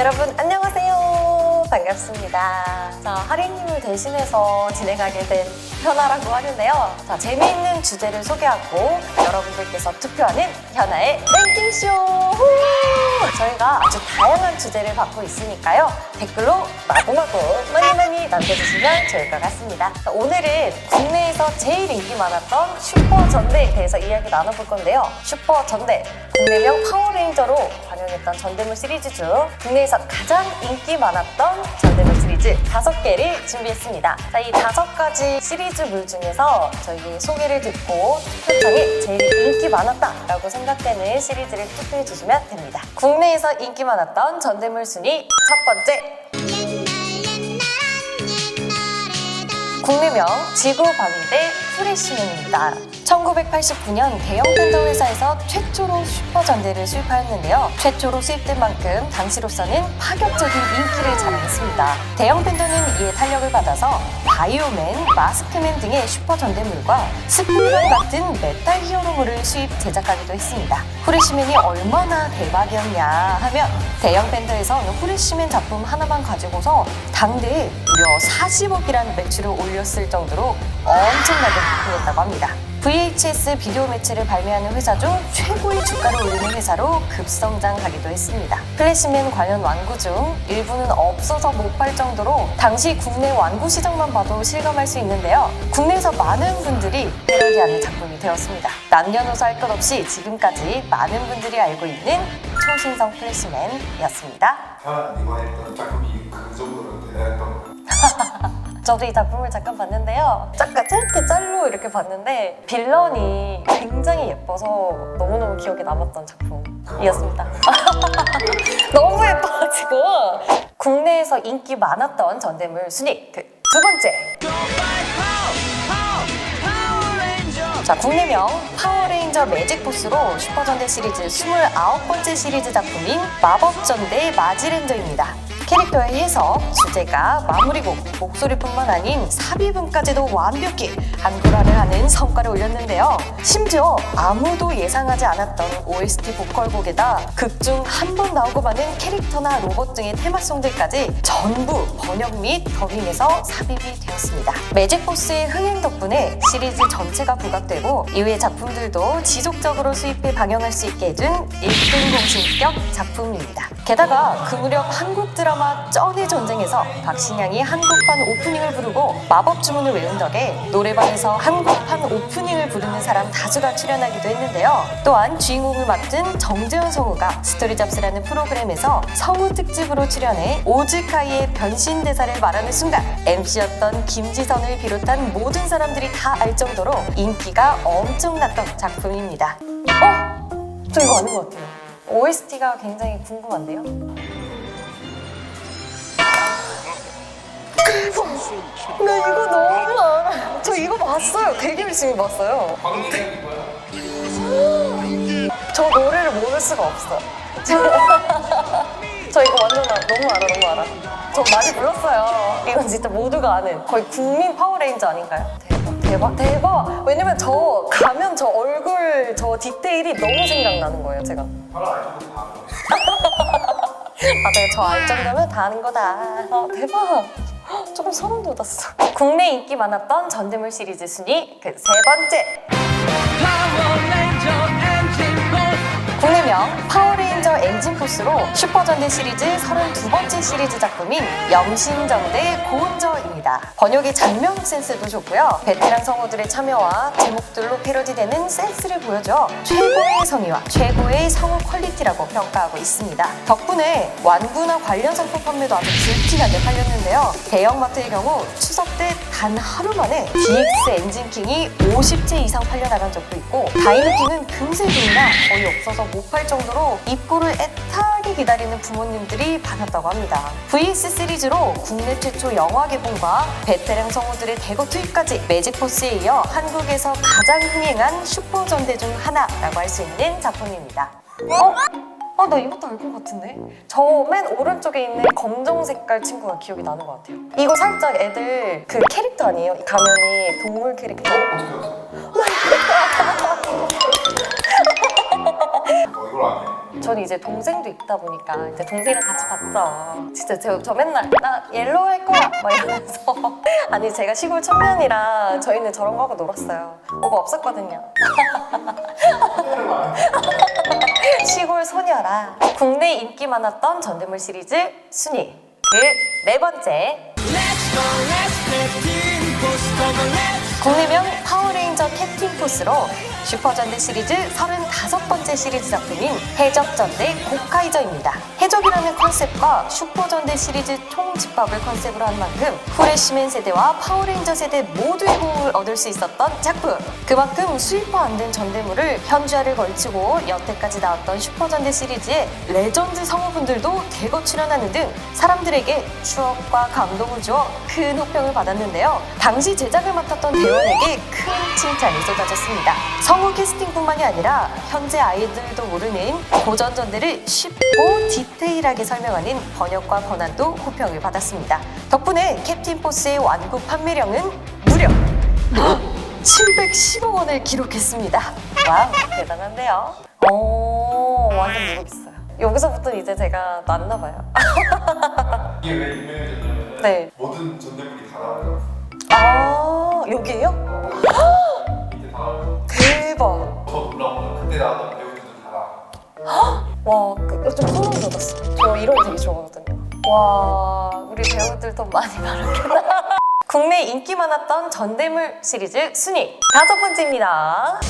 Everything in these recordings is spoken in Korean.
여러분 안녕하세요. 반갑습니다. 자, 하리님을 대신해서 진행하게 된 현아라고 하는데요. 자, 재미있는 주제를 소개하고 여러분들께서 투표하는 현아의 랭킹쇼! 후! 저희가 아주 다양한 주제를 받고 있으니까요. 댓글로 마구마구 많이 많이 남겨주시면 좋을 것 같습니다. 자, 오늘은 국내에서 제일 인기 많았던 슈퍼 전대에 대해서 이야기 나눠볼 건데요. 슈퍼 전대, 국내명 파워레인저로 관영했던 전대물 시리즈 중 국내에서 가장 인기 많았던 전대물 시리즈 다섯 개를 준비했습니다. 자, 이 다섯 가지 시리즈물 중에서 저희 소개를 듣고 투표창에 제일 인기 많았다라고 생각되는 시리즈를 투표해 주시면 됩니다. 국내에서 인기 많았던 전대물 순위 첫 번째 국내명 지구방위대 후레쉬맨입니다. 1989년 대형 팬더 회사에서 최초로 슈퍼전대를 수입하였는데요. 최초로 수입된 만큼 당시로서는 파격적인 인기를 자랑했습니다. 대형 팬더는 이에 탄력을 받아서 바이오맨, 마스크맨 등의 슈퍼전대물과 스프링 같은 메탈 히어로물을 수입 제작하기도 했습니다. 후레쉬맨이 얼마나 대박이었냐 하면 대형 밴드에서 후레쉬맨 작품 하나만 가지고서 당대에 무려 40억이라는 매출을 올렸을 정도로 엄청나게 흥했다고 합니다. VHS 비디오 매체를 발매하는 회사 중 최고의 주가를 올리는 회사로 급성장하기도 했습니다. 플래시맨 관련 완구 중 일부는 없어서 못 팔 정도로 당시 국내 완구 시장만 봐도 실감할 수 있는데요. 국내에서 많은 분들이 패러디하는 작품이 되었습니다. 남녀노소 할 것 없이 지금까지 많은 분들이 알고 있는 초신성 플래시맨이었습니다. 현아 이번에 했던 작품이 그 정도로 대단했던 거 저도 이 작품을 잠깐 봤는데요. 잠깐 짧게 짤로 이렇게 봤는데 빌런이 굉장히 예뻐서 너무너무 기억에 남았던 작품이었습니다. 너무 예뻐가지고 국내에서 인기 많았던 전대물 순위 그 두 번째 자, 국내명 파워레인저 매직포스로 슈퍼전대 시리즈 29번째 시리즈 작품인 마법전대 마지렌저입니다. 캐릭터의 해석, 주제가, 마무리곡, 목소리뿐만 아닌 삽입음까지도 완벽히 한글화를 하는 성과를 올렸는데요. 심지어 아무도 예상하지 않았던 OST 보컬곡에다 극중 한 번 나오고 마는 캐릭터나 로봇 등의 테마송들까지 전부 번역 및 더빙해서 삽입이 되었습니다. 매직포스의 흥행 덕분에 시리즈 전체가 부각되고 이후의 작품들도 지속적으로 수입해 방영할 수 있게 해준 1등 공신격 작품입니다. 게다가 그 무렵 한국 드라마 쩐의 전쟁에서 박신양이 한국판 오프닝을 부르고 마법 주문을 외운 덕에 노래방에서 한국판 오프닝을 부르는 사람 다수가 출연하기도 했는데요. 또한 주인공을 맡은 정재현 성우가 스토리 잡스라는 프로그램에서 성우 특집으로 출연해 오즈카이의 변신 대사를 말하는 순간 MC였던 김지선을 비롯한 모든 사람들이 다 알 정도로 인기가 엄청났던 작품입니다. 어? 저 이거 아는 것 같아요. OST가 굉장히 궁금한데요? 나 이거 너무 알아. 저 이거 봤어요. 되게 열심히 봤어요. 저 노래를 모를 수가 없어. 저 이거 완전 알아. 너무 알아, 너무 알아. 저 많이 불렀어요. 이건 진짜 모두가 아는 거의 국민 파워레인저 아닌가요? 대박, 대박, 대박. 왜냐면 저 가면 저 얼굴 저 디테일이 너무 생각나는 거예요, 제가. 맞아요. 저 알 정도면 다 아는 거다. 아, 대박. 헉, 조금 소름 돋았어. 국내 인기 많았던 전대물 시리즈 순위 그 세 번째. 국내 명 파워레인저 엔진포스로 슈퍼전대 시리즈 32번째 시리즈 작품인 영신전대 고운저입니다. 번역의 장면 센스도 좋고요. 베테랑 성우들의 참여와 제목들로 패러디되는 센스를 보여줘 최고의 성의와 최고의 성우 퀄리티라고 평가하고 있습니다. 덕분에 완구나 관련 상품 판매도 아주 불티나게 팔렸는데요. 대형마트의 경우 추석 때 단 하루 만에 DX 엔진킹이 50체 이상 팔려나간 적도 있고 다이노킹은 금세 돈이나 거의 없어서 못팔 정도로 입고를 애타게 기다리는 부모님들이 많았다고 합니다. VS 시리즈로 국내 최초 영화 개봉과 베테랑 성우들의 대거 투입까지 매직포스에 이어 한국에서 가장 흥행한 슈퍼전대 중 하나라고 할 수 있는 작품입니다. 어? 아, 나 이것도 알 것 같은데? 저 맨 오른쪽에 있는 검정 색깔 친구가 기억이 나는 것 같아요. 이거 살짝 애들 그 캐릭터 아니에요? 이 가면이 동물 캐릭터? 어떻게 알았어? 저는 이제 동생도 있다 보니까 이제 동생이랑 같이 봤죠. 진짜 저, 저 맨날 나 옐로우 할 거야 막 이러면서 아니 제가 시골 청년이라 저희는 저런 거 하고 놀았어요. 뭐가 없었거든요. 시골 소녀라 국내 인기 많았던 전대물 시리즈 순위 그 네 번째 국내명 파워레인저 캡틴 포스로 슈퍼전대 시리즈 35번째 시리즈 작품인 해적전대 고카이저입니다. 해적이라는 컨셉과 슈퍼전대 시리즈 총 집합을 컨셉으로 한 만큼 프레시맨 세대와 파워레인저 세대 모두의 호응을 얻을 수 있었던 작품. 그만큼 수입화 안 된 전대물을 현주화를 걸치고 여태까지 나왔던 슈퍼전대 시리즈의 레전드 성우분들도 대거 출연하는 등 사람들에게 추억과 감동을 주어 큰 호평을 받았는데요. 당시 제작을 맡았던 대원에게 큰 칭 찬이 쏟아졌습니다. 성우 캐스팅뿐만이 아니라 현재 아이들도 모르는 고전 전대를 쉽고 디테일하게 설명하는 번역과 번안도 호평을 받았습니다. 덕분에 캡틴 포스의 완구 판매량은 무려 710억 원을 기록했습니다. 와우, 대단한데요? 오, 완전 매력있어요. 여기서부터 이제 제가 났나 봐요. 이게 왜 유명해졌냐면 네. 모든 전대물이 다 나와요. 아, 여기에요? 이제 다 나와요. 대박. 더 놀라운 건 그때 나왔던 배우들도 다 나와. 와, 그, 좀 소름 돋았어. 저 이런 거 되게 좋아하거든요. 와, 우리 배우들 돈 많이 벌었겠다. 국내 인기 많았던 전대물 시리즈 순위 다섯 번째입니다.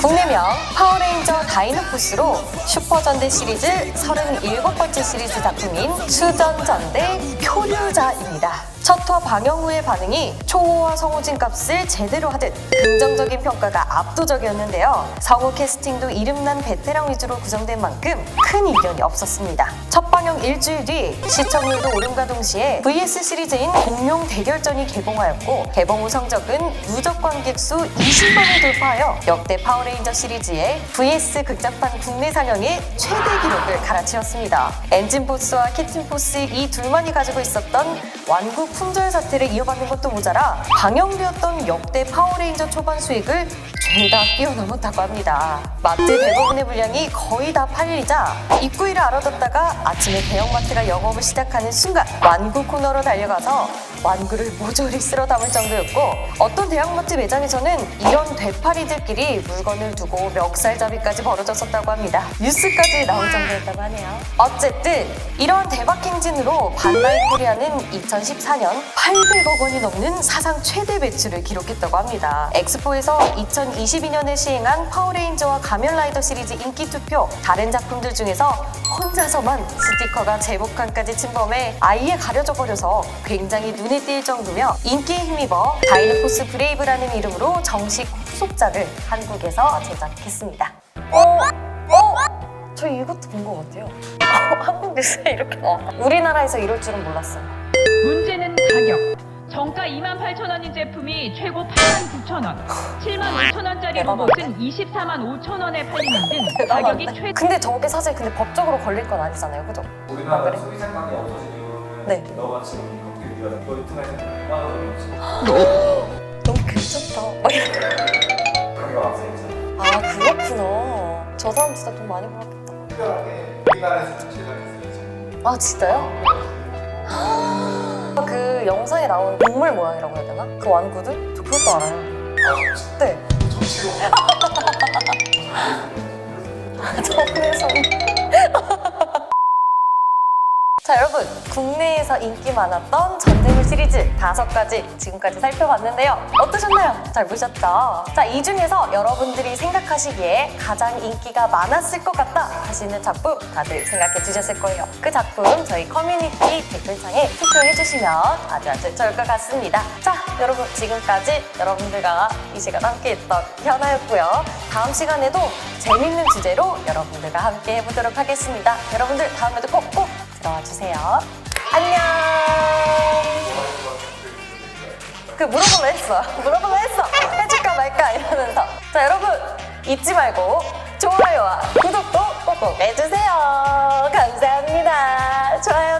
국내명 파워레인저 다이노포스로 슈퍼전대 시리즈 37번째 시리즈 작품인 수전전대 표류자입니다. 첫화 방영 후의 반응이 초호화 성우진 값을 제대로 하듯 긍정적인 평가가 압도적이었는데요. 성우 캐스팅도 이름난 베테랑 위주로 구성된 만큼 큰 이견이 없었습니다. 첫 방영 일주일 뒤 시청률도 오름과 동시에 VS 시리즈인 공룡 대결전이 개봉하였고 개봉 후 성적은 누적 관객 수 20만을 돌파하여 역대 파워레인저 시리즈의 VS 극장판 국내 상영의 최대 기록을 갈아치웠습니다. 엔진 포스와 캡틴 포스 이 둘만이 가지고 있었던 완구 품절 사태를 이어받는 것도 모자라 방영되었던 역대 파워레인저 초반 수익을 죄다 뛰어넘었다고 합니다. 마트 대부분의 물량이 거의 다 팔리자 입구일을 알아뒀다가 아침에 대형마트가 영업을 시작하는 순간 완구 코너로 달려가서 완구를 모조리 쓸어 담을 정도였고 어떤 대형마트 매장에서는 이런 되파리들끼리 물건을 두고 멱살잡이까지 벌어졌었다고 합니다. 뉴스까지 나올 정도였다고 하네요. 어쨌든 이런 대박 행진으로 반다이 코리아는 2014년 800억 원이 넘는 사상 최대 매출을 기록했다고 합니다. 엑스포에서 2022년에 시행한 파워레인저와 가면라이더 시리즈 인기 투표 다른 작품들 중에서 혼자서만 스티커가 제목칸까지 침범해 아예 가려져 버려서 굉장히 눈에 띌 정도며 인기에 힘입어 다이노포스 브레이브라는 이름으로 정식 후속작을 한국에서 제작했습니다. 어? 어? 저 이것도 본 것 같아요. 한국 뉴스에 이렇게 나와. 우리나라에서 이럴 줄은 몰랐어요. 문제는 가격. 정가 28,000원인 제품이 최고 89,000원, 75,000원짜리 대박인데? 로봇은 245,000원에 팔리는 등 가격이? 최 근데 저게 사실 근데 법적으로 걸릴 건 아니잖아요, 그죠? 우리나라 그래? 소비생각이 없어진 이유는 네. 너가 지금 너무 괜찮다. 완성했잖아. 아 그렇구나. 저 사람 진짜 돈 많이 벌었겠다. 특별하게 우리나라에서 제작했어요. 이제. 아 진짜요? 그 영상에 나온 동물 모양이라고 해야 되나? 그 완구들? 저 그것도 알아요. 아, 진짜 네. 전체로. 정혜성. 자 여러분. 국내에서 인기 많았던 전대물 시리즈 다섯 가지 지금까지 살펴봤는데요. 어떠셨나요? 잘 보셨죠? 자 이 중에서 여러분들이 생각하시기에 가장 인기가 많았을 것 같다 하시는 작품 다들 생각해 주셨을 거예요. 그 작품 저희 커뮤니티 댓글창에 투표해 주시면 아주 아주 좋을 것 같습니다. 자 여러분. 지금까지 여러분들과 이 시간 함께 했던 현아였고요. 다음 시간에도 재밌는 주제로 여러분들과 함께 해보도록 하겠습니다. 여러분들 다음에도 꼭꼭 들어와 주세요. 안녕. 그 물어볼라 했어. 물어볼라 했어. 해줄까 말까 이러면서. 자 여러분 잊지 말고 좋아요와 구독도 꼭꼭 해주세요. 감사합니다. 좋아요